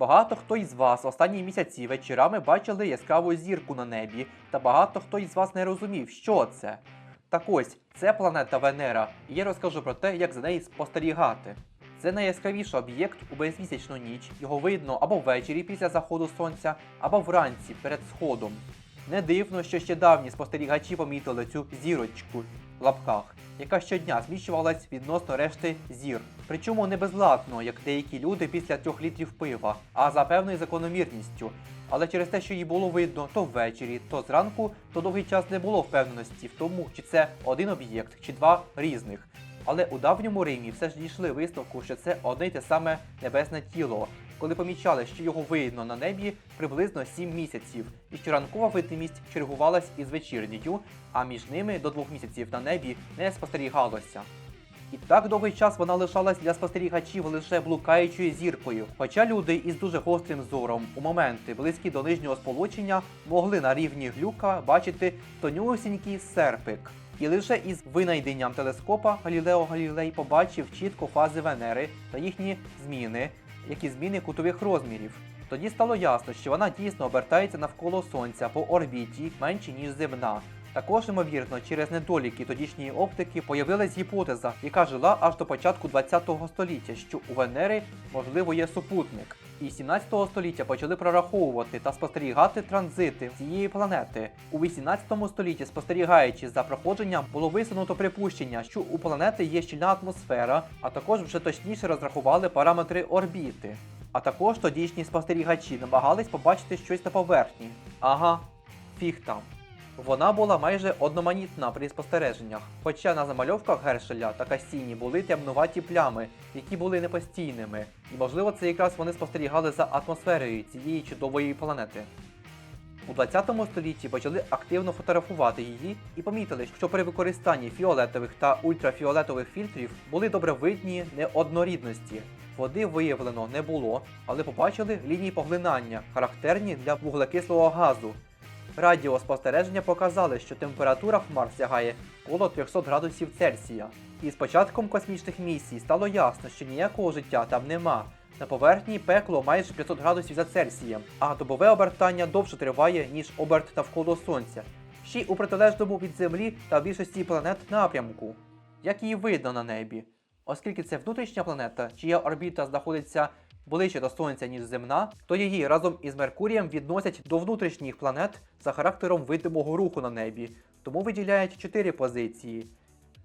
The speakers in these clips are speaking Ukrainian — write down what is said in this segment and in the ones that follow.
Багато хто із вас останні місяці вечорами бачили яскраву зірку на небі, та багато хто із вас не розумів, що це. Так ось, це планета Венера, і я розкажу про те, як за нею спостерігати. Це найяскравіший об'єкт у безмісячну ніч. Його видно або ввечері після заходу сонця, або вранці перед сходом. Не дивно, що ще давні спостерігачі помітили цю зірочку лапках, яка щодня зміщувалась відносно решти зір. Причому не безладно, як деякі люди після трьох літрів пива, а за певною закономірністю. Але через те, що її було видно то ввечері, то зранку, то довгий час не було впевненості в тому, чи це один об'єкт, чи два різних. Але у давньому Римі все ж дійшли висновку, що це одне й те саме небесне тіло, коли помічали, що його видно на небі приблизно 7 місяців, і що ранкова видимість чергувалась із вечірньою, а між ними до двох місяців на небі не спостерігалося. І так довгий час вона лишалась для спостерігачів лише блукаючою зіркою. Хоча люди із дуже гострим зором у моменти близькі до нижнього сполучення могли на рівні глюка бачити тонюсінький серпик. І лише із винайденням телескопа Галілео Галілей побачив чітко фази Венери та їхні зміни, які зміни кутових розмірів. Тоді стало ясно, що вона дійсно обертається навколо Сонця по орбіті менше ніж земна. Також, ймовірно, через недоліки тодішньої оптики появилась гіпотеза, яка жила аж до початку ХХ століття, що у Венери можливо є супутник. І 17 століття почали прораховувати та спостерігати транзити цієї планети. У 18 столітті, спостерігаючи за проходженням, було висунуто припущення, що у планети є щільна атмосфера, а також вже точніше розрахували параметри орбіти. А також тодішні спостерігачі намагались побачити щось на поверхні. Ага, фіг там. Вона була майже одноманітна при спостереженнях, хоча на замальовках Гершеля та Кастіні були темнуваті плями, які були непостійними, і можливо це якраз вони спостерігали за атмосферою цієї чудової планети. У 20 столітті почали активно фотографувати її і помітили, що при використанні фіолетових та ультрафіолетових фільтрів були добре видні неоднорідності. Води виявлено не було, але побачили лінії поглинання, характерні для вуглекислого газу. Радіоспостереження показали, що температура хмар сягає коло 300 градусів Цельсія. І з початком космічних місій стало ясно, що ніякого життя там нема. На поверхні пекло майже 500 градусів за Цельсієм, а добове обертання довше триває, ніж оберт навколо Сонця. Ще й у протилежному від Землі та більшості планет напрямку. Як її видно на небі? Оскільки це внутрішня планета, чия орбіта знаходиться ближче до Сонця, ніж земна, то її разом із Меркурієм відносять до внутрішніх планет за характером видимого руху на небі, тому виділяють чотири позиції: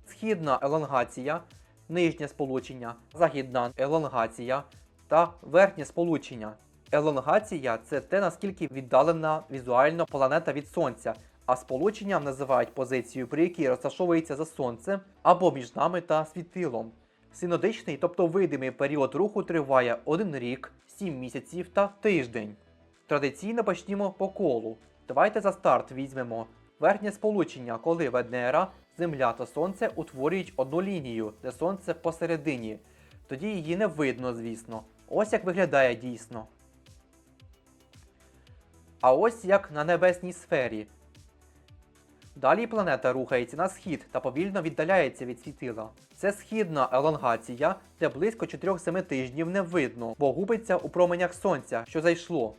східна елонгація, нижнє сполучення, західна елонгація та верхнє сполучення. Елонгація це те, наскільки віддалена візуально планета від Сонця, а сполученням називають позицію, при якій розташовується за сонцем або між нами та світилом. Синодичний, тобто видимий період руху триває 1 рік, 7 місяців та тиждень. Традиційно почнімо по колу. Давайте за старт візьмемо верхнє сполучення, коли Венера, Земля та Сонце утворюють одну лінію, де Сонце посередині. Тоді її не видно, звісно. Ось як виглядає дійсно. А ось як на небесній сфері. Далі планета рухається на схід та повільно віддаляється від світила. Це східна елонгація, де близько 4-7 тижнів не видно, бо губиться у променях сонця, що зайшло.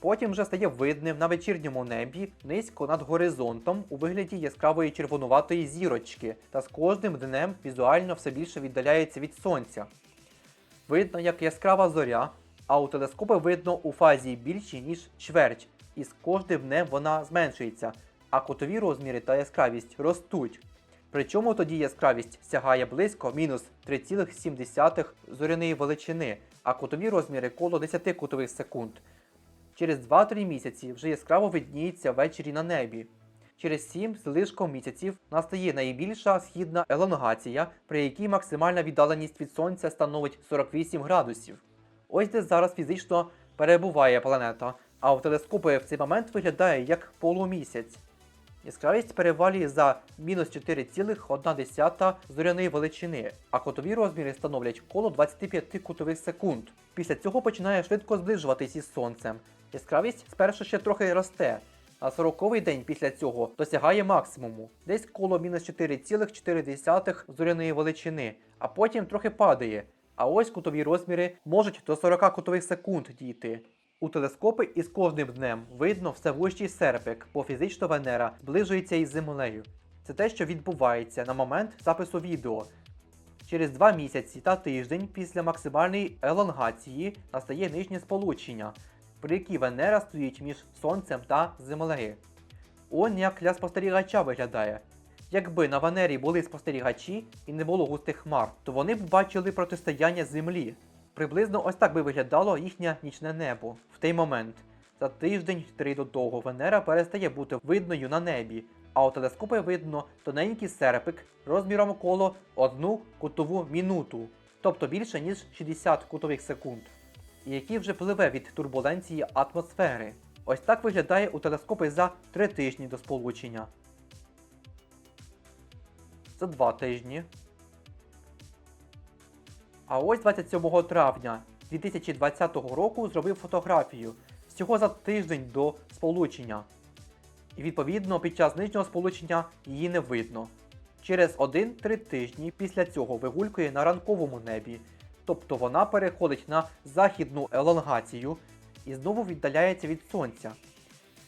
Потім вже стає видним на вечірньому небі низько над горизонтом у вигляді яскравої червонуватої зірочки, та з кожним днем візуально все більше віддаляється від сонця. Видно, як яскрава зоря, а у телескопи видно у фазі більші, ніж чверть, і з кожним днем вона зменшується, а кутові розміри та яскравість ростуть. Причому тоді яскравість сягає близько мінус 3,7 зоряної величини, а кутові розміри коло 10 кутових секунд. Через 2-3 місяці вже яскраво видніється ввечері на небі. Через 7 з лишком місяців настає найбільша східна елонгація, при якій максимальна віддаленість від сонця становить 48 градусів. Ось де зараз фізично перебуває планета, а у телескопи в цей момент виглядає як полумісяць. Яскравість перевалює за мінус 4,1 зоряної величини, а котові розміри становлять коло 25 кутових секунд. Після цього починає швидко зближуватись із сонцем. Яскравість спершу ще трохи росте, а 40-й день після цього досягає максимуму, десь коло мінус 4,4 зоряної величини, а потім трохи падає. А ось кутові розміри можуть до 40 кутових секунд дійти. У телескопи із кожним днем видно все вущий серпик, бо фізично Венера зближується із Землею. Це те, що відбувається на момент запису відео. Через два місяці та тиждень після максимальної елонгації настає нижнє сполучення, при якій Венера стоїть між Сонцем та Землею. Он як для спостерігача виглядає. Якби на Венері були спостерігачі і не було густих хмар, то вони б бачили протистояння Землі. Приблизно ось так би виглядало їхнє нічне небо в той момент. За тиждень-три до того Венера перестає бути видною на небі, а у телескопи видно тоненький серпик розміром коло одну кутову мінуту, тобто більше ніж 60 кутових секунд, який вже пливе від турбуленції атмосфери. Ось так виглядає у телескопи за 3 тижні до сполучення. За 2 тижні. А ось 27 травня 2020 року зробив фотографію всього за тиждень до сполучення. І відповідно під час нижнього сполучення її не видно. Через 1-3 тижні після цього вигулькує на ранковому небі, тобто вона переходить на західну елонгацію і знову віддаляється від сонця.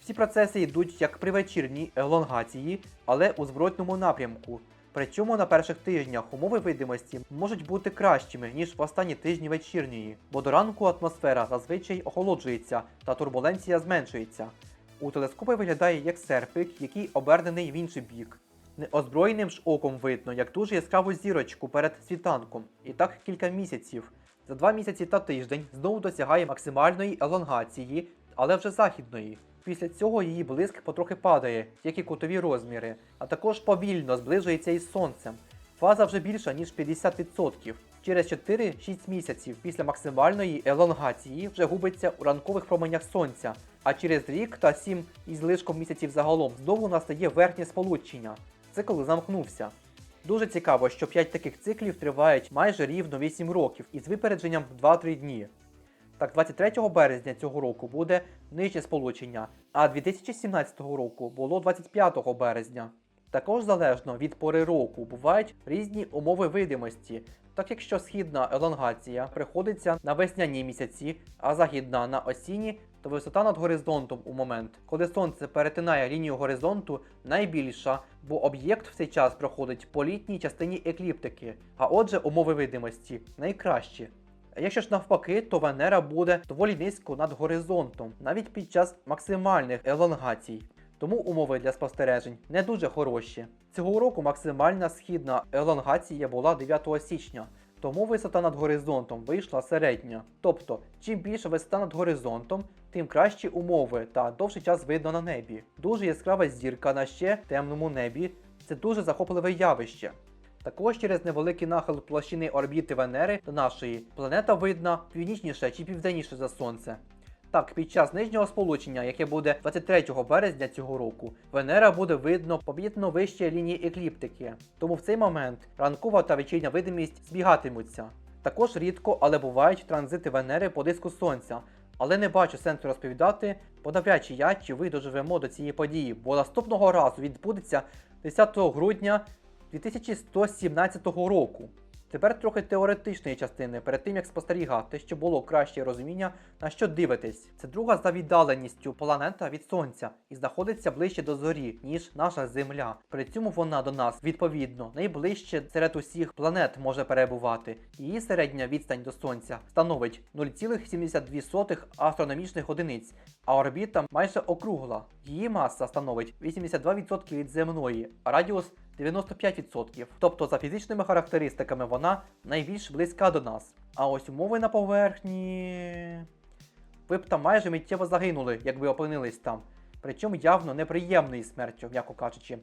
Ці процеси йдуть як при вечірній елонгації, але у зворотному напрямку. Причому на перших тижнях умови видимості можуть бути кращими, ніж в останні тижні вечірньої, бо до ранку атмосфера зазвичай охолоджується та турбуленція зменшується. У телескопи виглядає як серпик, який обернений в інший бік. Неозброєним ж оком видно, як дуже яскраву зірочку перед світанком, і так кілька місяців. За два місяці та тиждень знову досягає максимальної елонгації, але вже західної. Після цього її блиск потрохи падає, як і кутові розміри, а також повільно зближується із сонцем. Фаза вже більша, ніж 50%. Через 4-6 місяців після максимальної елонгації вже губиться у ранкових променях сонця, а через рік та 7 із лишком місяців загалом знову настає верхнє сполучення. Цикл замкнувся. Дуже цікаво, що 5 таких циклів тривають майже рівно 8 років із випередженням в 2-3 дні. Так, 23 березня цього року буде нижнє сполучення, а 2017 року було 25 березня. Також залежно від пори року бувають різні умови видимості, так якщо східна елонгація приходиться на весняні місяці, а західна на осінні, то висота над горизонтом у момент, коли сонце перетинає лінію горизонту, найбільша, бо об'єкт в цей час проходить по літній частині екліптики, а отже умови видимості найкращі. Якщо ж навпаки, то Венера буде доволі низько над горизонтом, навіть під час максимальних елонгацій. Тому умови для спостережень не дуже хороші. Цього року максимальна східна елонгація була 9 січня, тому висота над горизонтом вийшла середня. Тобто, чим більше висота над горизонтом, тим кращі умови та довший час видно на небі. Дуже яскрава зірка на ще темному небі це дуже захопливе явище. Також через невеликий нахил площини орбіти Венери до нашої планета видна північніше чи південніше за Сонце. Так, під час нижнього сполучення, яке буде 23 березня цього року, Венера буде видно помітно вище лінії екліптики. Тому в цей момент ранкова та вечірня видимість збігатимуться. Також рідко, але бувають транзити Венери по диску Сонця. Але не бачу сенсу розповідати, бо навряд чи я чи ви доживемо до цієї події, бо наступного разу відбудеться 10 грудня 2117 року. Тепер трохи теоретичної частини перед тим як спостерігати, щоб було краще розуміння, на що дивитесь. Це друга за віддаленістю планета від Сонця і знаходиться ближче до зорі, ніж наша Земля. При цьому вона до нас відповідно найближче серед усіх планет може перебувати. Її середня відстань до Сонця становить 0,72 астрономічних одиниць, а орбіта майже округла. Її маса становить 82% від земної, а радіус 95%. Тобто за фізичними характеристиками вона найбільш близька до нас. А ось умови на поверхні. Ви б там майже миттєво загинули, якби опинились там. Причому явно неприємною смертю, м'яко кажучи.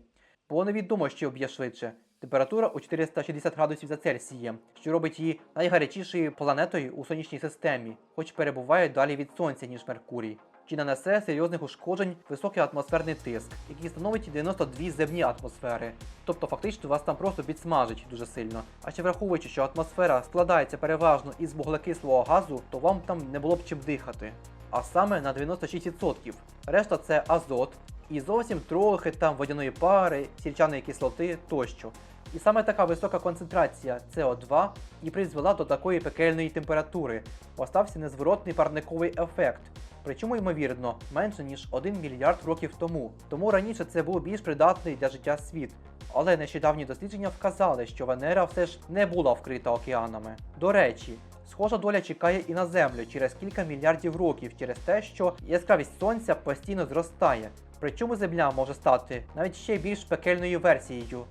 Бо невідомо, що об'є швидше. Температура у 460 градусів за Цельсієм, що робить її найгарячішою планетою у сонячній системі, хоч перебуває далі від сонця, ніж Меркурій. Чи нанесе серйозних ушкоджень високий атмосферний тиск, який становить 92 земні атмосфери. Тобто фактично вас там просто підсмажить дуже сильно. А ще враховуючи, що атмосфера складається переважно із вуглекислого газу, то вам там не було б чим дихати. А саме на 96%. Решта це азот і зовсім трохи там водяної пари, сірчаної кислоти тощо. І саме така висока концентрація СО2 і призвела до такої пекельної температури. Остався незворотний парниковий ефект. Причому, ймовірно, менше ніж 1 мільярд років тому. Тому раніше це був більш придатний для життя світ. Але нещодавні дослідження вказали, що Венера все ж не була вкрита океанами. До речі, схожа доля чекає і на Землю через кілька мільярдів років через те, що яскравість сонця постійно зростає. Причому Земля може стати навіть ще більш пекельною версією.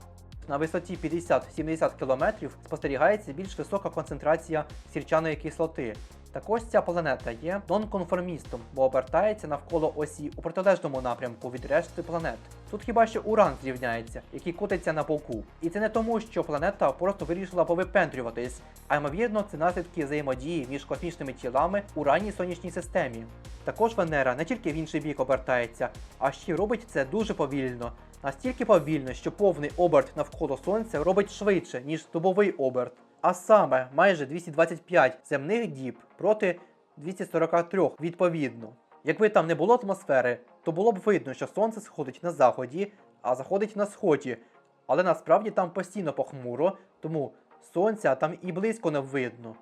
На висоті 50-70 км спостерігається більш висока концентрація сірчаної кислоти. Так ось ця планета є нонконформістом, бо обертається навколо осі у протилежному напрямку від решти планет. Тут хіба що Уран зрівняється, який котиться на боку. І це не тому, що планета просто вирішила повипендрюватись, а ймовірно, це наслідки взаємодії між космічними тілами у ранній сонячній системі. Також Венера не тільки в інший бік обертається, а ще робить це дуже повільно. Настільки повільно, що повний оберт навколо сонця робить швидше, ніж добовий оберт. А саме майже 225 земних діб проти 243 відповідно. Якби там не було атмосфери, то було б видно, що сонце сходить на заході, а заходить на сході. Але насправді там постійно похмуро, тому сонця там і близько не видно.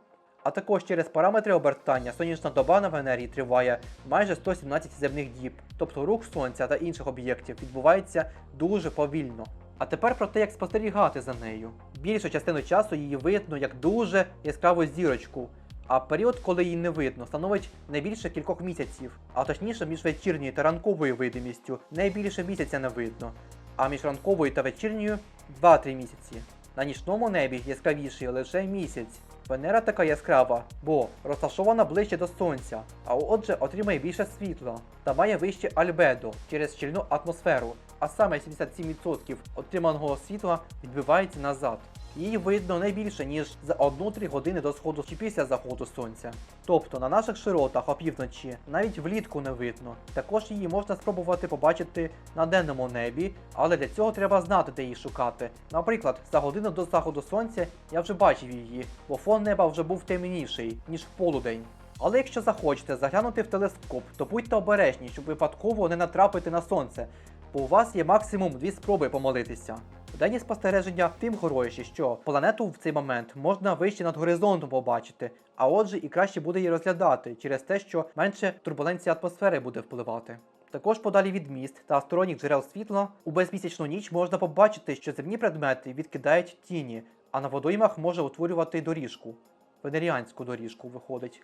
А також через параметри обертання сонячна доба на Венері триває майже 117 земних діб, тобто рух сонця та інших об'єктів відбувається дуже повільно. А тепер про те, як спостерігати за нею. Більшу частину часу її видно як дуже яскраву зірочку, а період, коли її не видно, становить не більше кількох місяців, а точніше між вечірньою та ранковою видимістю не більше місяця не видно, а між ранковою та вечірньою 2-3 місяці. На нічному небі яскравіший лише місяць. Венера така яскрава, бо розташована ближче до сонця, а отже отримає більше світла та має вище альбедо через щільну атмосферу, а саме 77% отриманого світла відбивається назад. Її видно не більше, ніж за 1-3 години до сходу чи після заходу сонця. Тобто на наших широтах опівночі навіть влітку не видно. Також її можна спробувати побачити на денному небі, але для цього треба знати, де її шукати. Наприклад, за годину до заходу сонця я вже бачив її, бо фон неба вже був темніший, ніж в полудень. Але якщо захочете заглянути в телескоп, то будьте обережні, щоб випадково не натрапити на сонце, бо у вас є максимум дві спроби помолитися. Денні спостереження тим хороші, що планету в цей момент можна вище над горизонтом побачити, а отже і краще буде її розглядати через те, що менше турбуленція атмосфери буде впливати. Також подалі від міст та сторонніх джерел світла у безмісячну ніч можна побачити, що земні предмети відкидають тіні, а на водоймах може утворювати доріжку. Венеріанську доріжку виходить.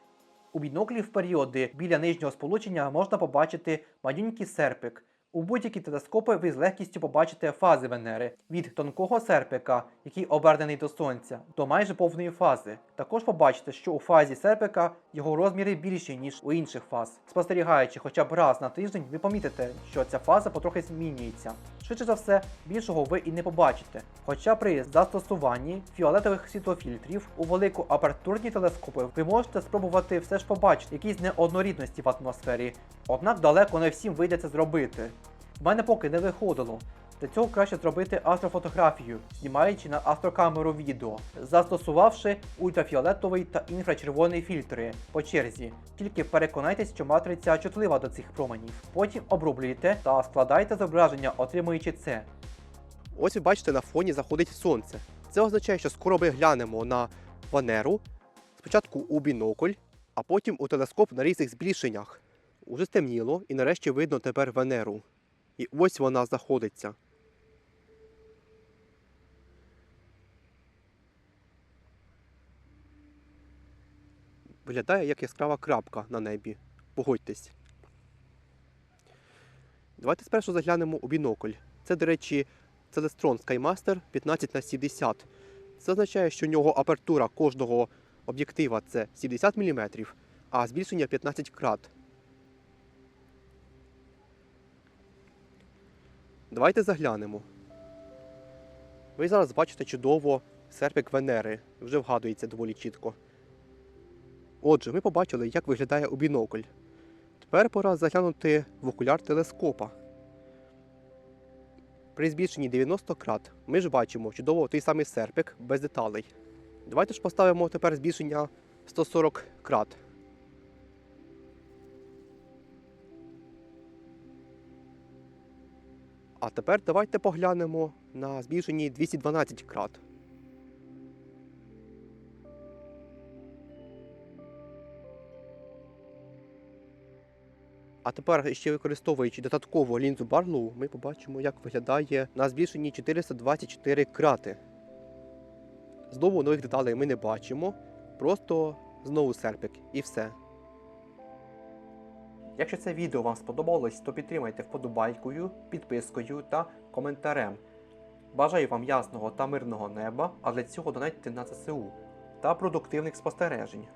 У біноклі в періоди біля нижнього сполучення можна побачити малюнький серпик. У будь-які телескопи ви з легкістю побачите фази Венери від тонкого серпика, який обернений до сонця, до майже повної фази. Також побачите, що у фазі серпика його розміри більші, ніж у інших фаз. Спостерігаючи хоча б раз на тиждень, ви помітите, що ця фаза потрохи змінюється. Швидше за все, більшого ви і не побачите. Хоча при застосуванні фіолетових світлофільтрів у великоапертурні телескопи ви можете спробувати все ж побачити якісь неоднорідності в атмосфері, однак далеко не всім вийде це зробити. В мене поки не виходило. Для цього краще зробити астрофотографію, знімаючи на астрокамеру відео, застосувавши ультрафіолетовий та інфрачервоний фільтри по черзі. Тільки переконайтесь, що матриця чутлива до цих променів. Потім оброблюйте та складайте зображення, отримуючи це. Ось ви бачите, на фоні заходить сонце. Це означає, що скоро ми глянемо на Венеру, спочатку у бінокль, а потім у телескоп на різних збільшеннях. Уже стемніло і нарешті видно тепер Венеру. І ось вона заходиться. Виглядає як яскрава крапка на небі. Погодьтесь. Давайте спершу заглянемо у бінокль. Це, до речі, Celestron SkyMaster 15 на 70. Це означає, що у нього апертура кожного об'єктива це 70 мм, а збільшення 15 крат. Давайте заглянемо. Ви зараз бачите чудово серпик Венери. Вже вгадується доволі чітко. Отже, ми побачили, як виглядає у бінокль. Тепер пора заглянути в окуляр телескопа. При збільшенні 90 крат ми ж бачимо чудово той самий серпик без деталей. Давайте ж поставимо тепер збільшення 140 крат. А тепер давайте поглянемо на збільшенні 212 крат. А тепер, ще використовуючи додаткову лінзу Барлоу, ми побачимо, як виглядає на збільшенні 424 крати. Знову нових деталей ми не бачимо, просто знову серпик і все. Якщо це відео вам сподобалось, то підтримайте вподобайкою, підпискою та коментарем. Бажаю вам ясного та мирного неба, а для цього донатьте на ЗСУ та продуктивних спостережень.